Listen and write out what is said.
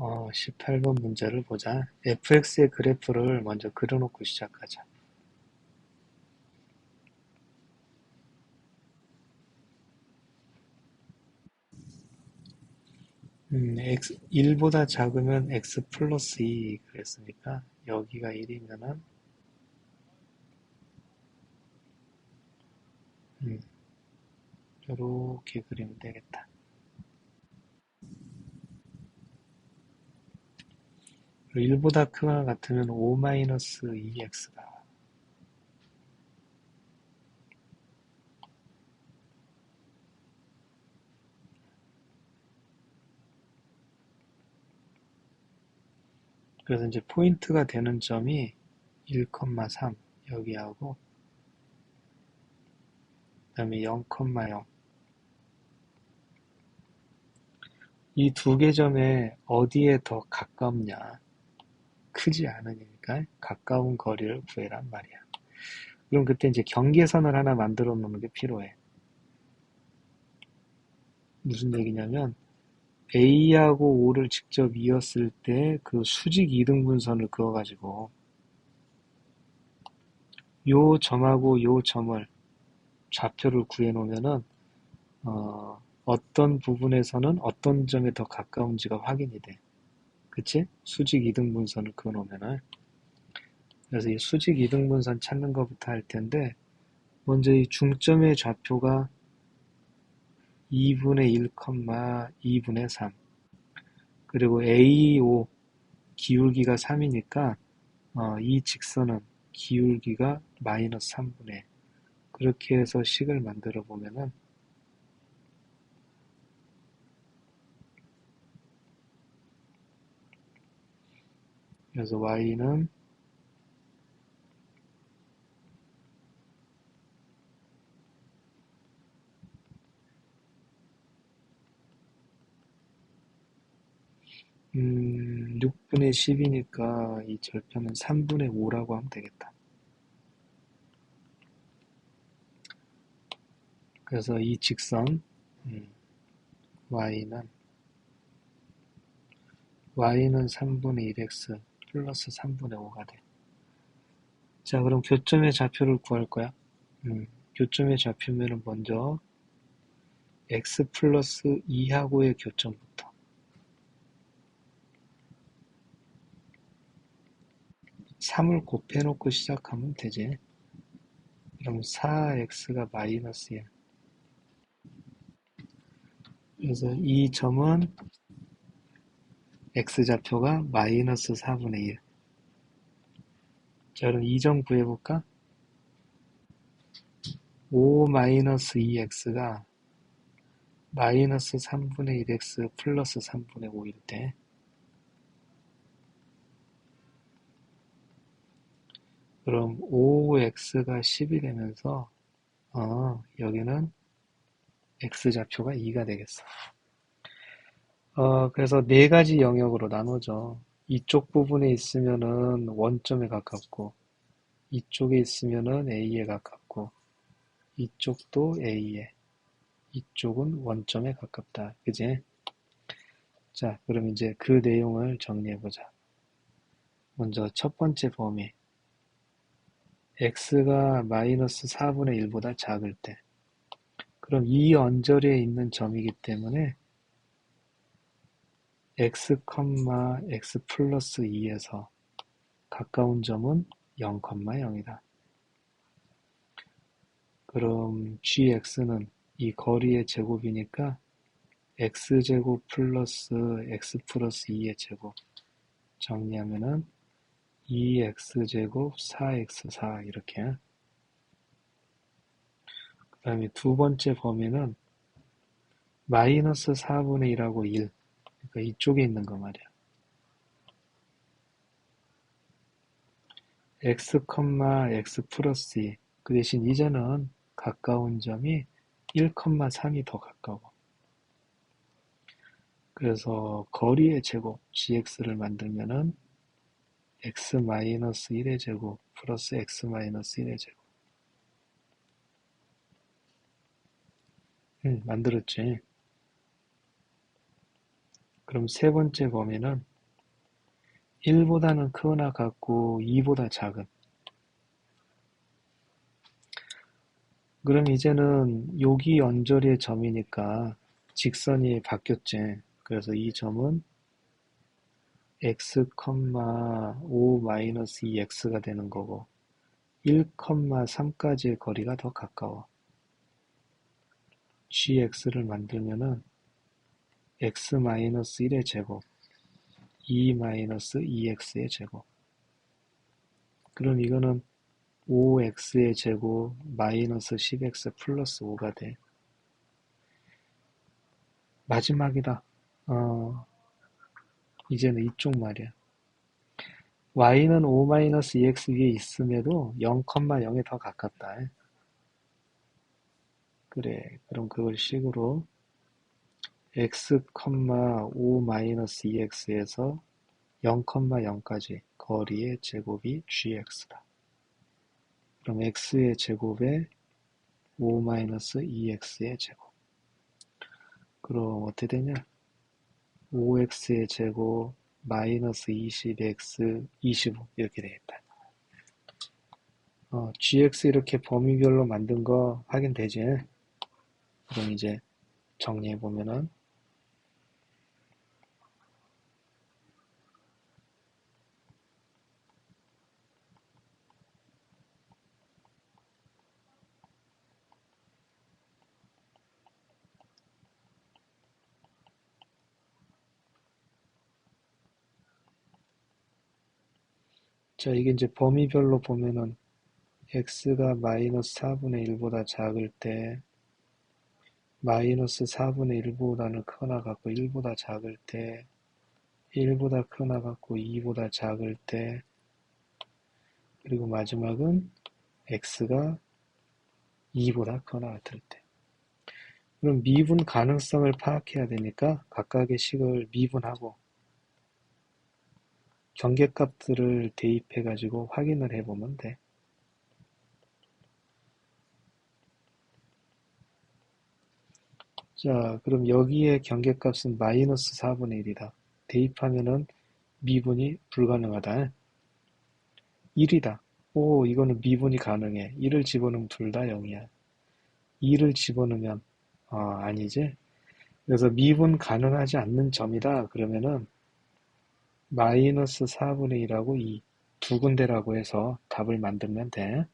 어, 18번 문제를 보자. fx의 그래프를 먼저 그려놓고 시작하자. 음, x, 1보다 작으면 x 플러스 2 그랬으니까 여기가 1이면은 음, 이렇게 그리면 되겠다. 1보다 크거나 같으면 5-2x가 그래서 이제 포인트가 되는 점이 1,3 여기하고 그 다음에 0,0 이 두 개 점에 어디에 더 가깝냐 크지 않으니까 가까운 거리를 구해란 말이야. 그럼 그때 이제 경계선을 하나 만들어 놓는 게 필요해. 무슨 얘기냐면 A하고 O를 직접 이었을 때 그 수직 이등분선을 그어가지고 요 점하고 요 점을 좌표를 구해놓으면은 어, 어떤 부분에서는 어떤 점에 더 가까운지가 확인이 돼. 그치? 수직 이등분선을 그어놓으면은. 그래서 이 수직 이등분선 찾는 것부터 할 텐데 먼저 이 중점의 좌표가 2분의 1, 2분의 3 그리고 AO 기울기가 3이니까 어, 이 직선은 기울기가 마이너스 3분의. 그렇게 해서 식을 만들어 보면은 그래서 y는 음, 6분의 10이니까 이 절편은 3분의 5라고 하면 되겠다. 그래서 이 직선 음, y는 y는 3분의 1x 플러스 3분의 5가 돼. 자, 그럼 교점의 좌표를 구할 거야. 음, 교점의 좌표면은 먼저 x 플러스 2하고의 교점부터 3을 곱해놓고 시작하면 되지. 그럼 4x가 마이너스 1. 그래서 이 점은 x좌표가 마이너스 4분의 1. 자, 그럼 이점 구해볼까? 5 마이너스 2x가 마이너스 3분의 1x 플러스 3분의 5일 때 그럼 5x가 10이 되면서 어, 여기는 x좌표가 2가 되겠어. 어, 그래서 네 가지 영역으로 나누죠. 이쪽 부분에 있으면은 원점에 가깝고, 이쪽에 있으면은 A에 가깝고, 이쪽도 A에, 이쪽은 원점에 가깝다. 그지? 자, 그럼 이제 그 내용을 정리해보자. 먼저 첫 번째 범위. x가 마이너스 4분의 1보다 작을 때. 그럼 이 언저리에 있는 점이기 때문에 x, x 플러스 2에서 가까운 점은 0,0이다. 그럼 gx는 이 거리의 제곱이니까 x제곱 플러스 x 플러스 2의 제곱. 정리하면은 2x제곱 4x4 이렇게. 그 다음에 두 번째 범위는 마이너스 4분의 1하고 1 그러니까 이쪽에 있는 거 말이야. x, x 플러스 2. 그 대신 이제는 가까운 점이 1,3이 더 가까워. 그래서 거리의 제곱 gx를 만들면은 x 마이너스 1의 제곱 플러스 x 마이너스 1의 제곱. 응, 만들었지. 그럼 세 번째 범위는 1보다는 크거나 같고 2보다 작은 그럼 이제는 여기 언저리의 점이니까 직선이 바뀌었지. 그래서 이 점은 x, 5-2x가 되는 거고 1,3까지의 거리가 더 가까워. gx를 만들면은 x-1의 제곱 2-2x의 제곱 그럼 이거는 5x의 제곱 마이너스 10x 플러스 5가 돼. 마지막이다. 어, 이제는 이쪽 말이야. y는 5-2x 위에 있음에도 0,0에 더 가깝다. 그래, 그럼 그걸 식으로 x, 5-2x에서 0,0까지 거리의 제곱이 gx다. 그럼 x의 제곱에 5-2x의 제곱. 그럼 어떻게 되냐? 5x의 제곱 마이너스 20x 25 이렇게 되겠다. 어, gx 이렇게 범위별로 만든 거 확인되지? 그럼 이제 정리해 보면은 자, 이게 이제 범위별로 보면은 x가 마이너스 4분의 1보다 작을 때 마이너스 4분의 1보다는 크거나 같고 1보다 작을 때 1보다 크거나 같고 2보다 작을 때 그리고 마지막은 x가 2보다 크거나 같을 때. 그럼 미분 가능성을 파악해야 되니까 각각의 식을 미분하고 경계값들을 대입해 가지고 확인을 해 보면 돼. 자, 그럼 여기에 경계값은 마이너스 4분의 1이다. 대입하면은 미분이 불가능하다. 1이다. 오, 이거는 미분이 가능해. 1을 집어넣으면 둘 다 0이야. 2를 집어넣으면, 어, 아니지? 그래서 미분 가능하지 않는 점이다. 그러면은 마이너스 4분의 1하고 2두 군데라고 해서 답을 만들면 돼.